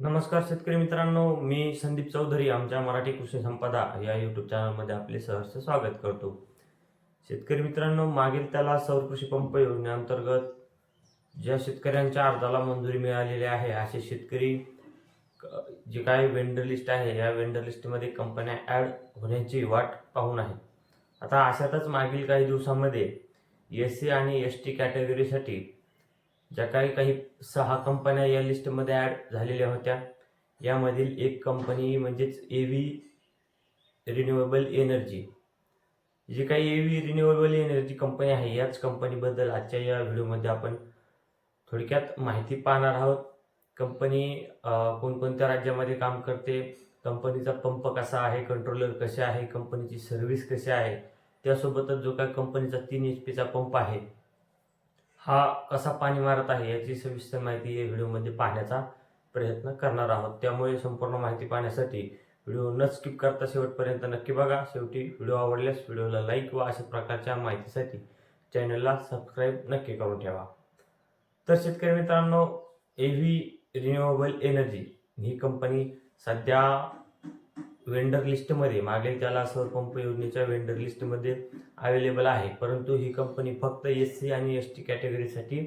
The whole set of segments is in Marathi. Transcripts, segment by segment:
नमस्कार शेतकरी मित्रांनो मी संदीप चौधरी आमच्या मराठी कृषी संपदा या यूट्यूब चॅनलमध्ये आपले सहर्ष स्वागत करतो. शेतकरी मित्रांनो मागील त्याला सौर कृषी पंप योजनेअंतर्गत ज्या शेतकऱ्यांच्या अर्जाला मंजुरी मिळालेली आहे असे शेतकरी जे काही वेंडर लिस्ट आहे या वेंडर लिस्टमध्ये कंपन्या ॲड होण्याची वाट पाहून आहे. आता अशातच मागील काही दिवसांमध्ये एस सी आणि एस टी कॅटेगरीसाठी ज्या काही काही सहा कंपन्या या लिस्टमध्ये ॲड झालेल्या होत्या. यामधील एक कंपनी म्हणजेच ए व्ही रिन्युएबल एनर्जी जी काही A V renewable energy company आहे याच कंपनीबद्दल आजच्या या व्हिडिओमध्ये आपण थोडक्यात माहिती पाहणार आहोत. कंपनी कोणकोणत्या राज्यामध्ये काम करते कंपनीचा पंप कसा आहे कंट्रोलर कसे आहे कंपनीची सर्व्हिस कशी आहे त्यासोबतच जो काय कंपनीचा तीन एच पीचा पंप आहे हा कसा पाणी मारत आहे याची सविस्तर माहिती या व्हिडिओमध्ये पाहण्याचा प्रयत्न करणार आहोत. त्यामुळे संपूर्ण माहिती पाहण्यासाठी व्हिडिओ न स्किप करता शेवटपर्यंत नक्की बघा. शेवटी व्हिडिओ आवडल्यास व्हिडिओला लाईक व अशा प्रकारच्या माहितीसाठी चॅनलला सबस्क्राईब नक्की करून ठेवा. तर शेतकरी मित्रांनो ए व्ही रिन्युएबल एनर्जी ही कंपनी सध्या वेंडर लिस्टमध्ये मागेल त्याला सौर पंप योजनेच्या वेंडर लिस्टमध्ये अवेलेबल आहे परंतु ही कंपनी फक्त एस सी आणि एस टी कॅटेगरीसाठी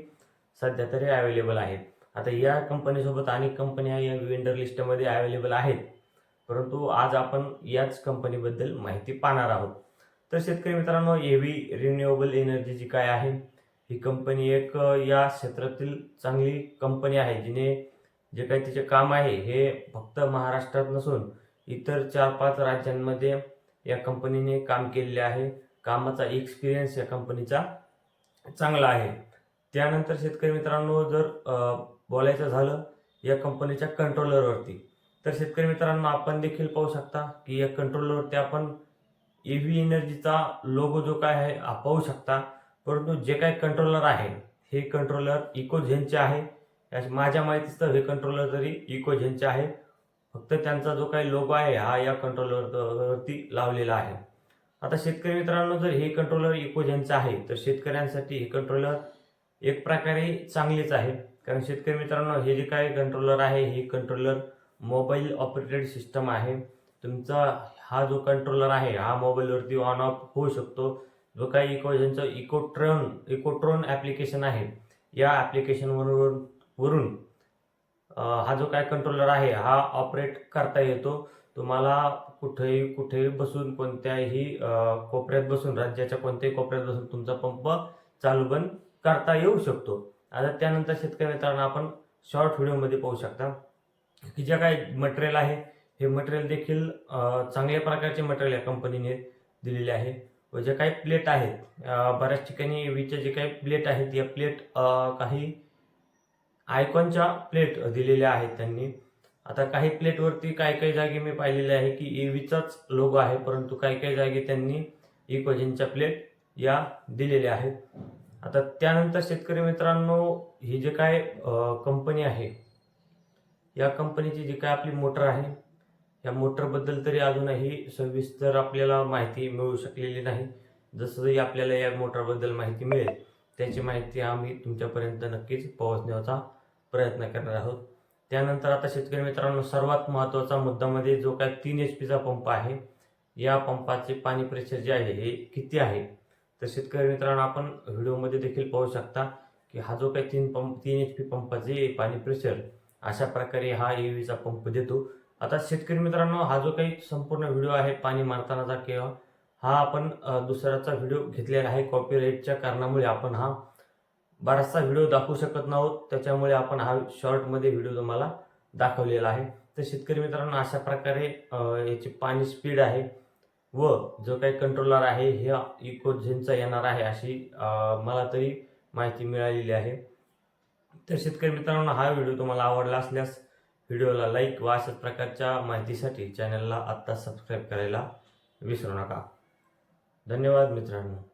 सध्या तरी अवेलेबल आहे. आता या कंपनीसोबत अनेक कंपन्या या वेंडर लिस्टमध्ये अवेलेबल आहेत परंतु आज आपण याच कंपनीबद्दल माहिती पाहणार आहोत. तर शेतकरी मित्रांनो एव्ही रिन्युएबल एनर्जी जी काय आहे ही कंपनी एक या क्षेत्रातील चांगली कंपनी आहे जिने जे काही तिचे काम आहे हे फक्त महाराष्ट्रात नसून इतर चार पाच राज्यांमध्ये या कंपनीने काम केलेले आहे. कामाचा एक्सपिरियन्स या कंपनीचा चांगला आहे. त्यानंतर शेतकरी मित्रांनो जर बोलायचं झालं या कंपनीच्या कंट्रोलरवरती तर शेतकरी मित्रांनो आपण देखील पाहू शकता की या कंट्रोलरवरती आपण ए व्ही एनर्जीचा लोगो जो काय आहे हा पाहू शकता. परंतु जे काय कंट्रोलर आहे हे कंट्रोलर इकोझेनचे आहे. या- माझ्या माहितीचं हे कंट्रोलर तरी इकोझेनचे आहे. फक्त त्यांचा जो काही लोगो आहे हा या कंट्रोलरवरती लावलेला आहे. आता शेतकरी मित्रांनो जर हे कंट्रोलर इकोजेनचं आहे तर शेतकऱ्यांसाठी हे कंट्रोलर एक प्रकारे चांगलेच आहे. कारण शेतकरी मित्रांनो हे जे काही कंट्रोलर आहे हे कंट्रोलर मोबाईल ऑपरेटेड सिस्टम आहे. तुमचा हा जो कंट्रोलर आहे हा मोबाईलवरती ऑन ऑफ होऊ शकतो. जो काही इकोजेनचं इकोट्रॉन इकोट्रॉन ॲप्लिकेशन आहे या ॲप्लिकेशनवरून वरून हा जो काय कंट्रोलर आहे हा ऑपरेट करता येतो. तुम्हाला कुठेही कुठेही बसून कोणत्याही कोपऱ्यात बसून राज्याच्या कोणत्याही कोपऱ्यात बसून तुमचा पंप चालू बंद करता येऊ शकतो. आता त्यानंतर शेतकरी मित्रांनो आपण शॉर्ट व्हिडिओमध्ये पाहू शकता की जे काय मटेरियल आहे हे मटेरियल देखील चांगल्या प्रकारचे मटेरियल या कंपनीने दिलेले आहे. व जे काही प्लेट आहेत बऱ्याच ठिकाणी विचे जे काही प्लेट आहेत या प्लेट काही आयकॉनच्या प्लेट दिलेल्या आहेत त्यांनी. आता काही प्लेटवरती काही काही जागी मी पाहिलेले आहे की एव्हीचाच लोगो आहे परंतु काही काही जागी त्यांनी इकोजिनच्या प्लेट या दिलेल्या आहेत. आता त्यानंतर शेतकरी मित्रांनो ही जे काय कंपनी आहे या कंपनीची जी काय आपली मोटर आहे या मोटरबद्दल तरी अजूनही सविस्तर आपल्याला माहिती मिळू शकलेली नाही. जसं आपल्याला या मोटरबद्दल माहिती मिळेल. त्याची माहिती आम्ही तुमच्यापर्यंत नक्कीच पोहोचण्याचा प्रयत्न करणार आहोत. त्यानंतर आता शेतकरी मित्रांनो सर्वात महत्त्वाचा मुद्दामध्ये म्हणजे जो काय तीन एच पीचा पंप आहे या पंपाचे पाणी प्रेशर जे आहे हे किती आहे? तर शेतकरी मित्रांनो आपण व्हिडिओमध्ये देखील पाहू शकता की हा जो काही तीन पंप तीन एच पी पंपाचे पाणी प्रेशर अशा प्रकारे हा एव्हीचा पंप देतो. आता शेतकरी मित्रांनो हा जो काही संपूर्ण व्हिडिओ आहे पाणी मारतानाचा किंवा हा आपण दुसऱ्याचा व्हिडिओ घेतलेला आहे कॉपीराईटच्या कारणामुळे आपण हा बराचसा व्हिडिओ दाखवू शकत नाहोत. त्याच्यामुळे आपण हा शॉर्टमध्ये व्हिडिओ तुम्हाला दाखवलेला आहे. तर शेतकरी मित्रांनो अशा प्रकारे याची पाणी स्पीड आहे व जो काही कंट्रोलर आहे हे इकोझेनचा येणार आहे अशी मला तरी माहिती मिळालेली आहे. तर शेतकरी मित्रांनो हा व्हिडिओ तुम्हाला आवडला असल्यास व्हिडिओला लाईक व अशाच प्रकारच्या माहितीसाठी चॅनलला आत्ता सबस्क्राईब करायला विसरू नका. धन्यवाद मित्रांनो.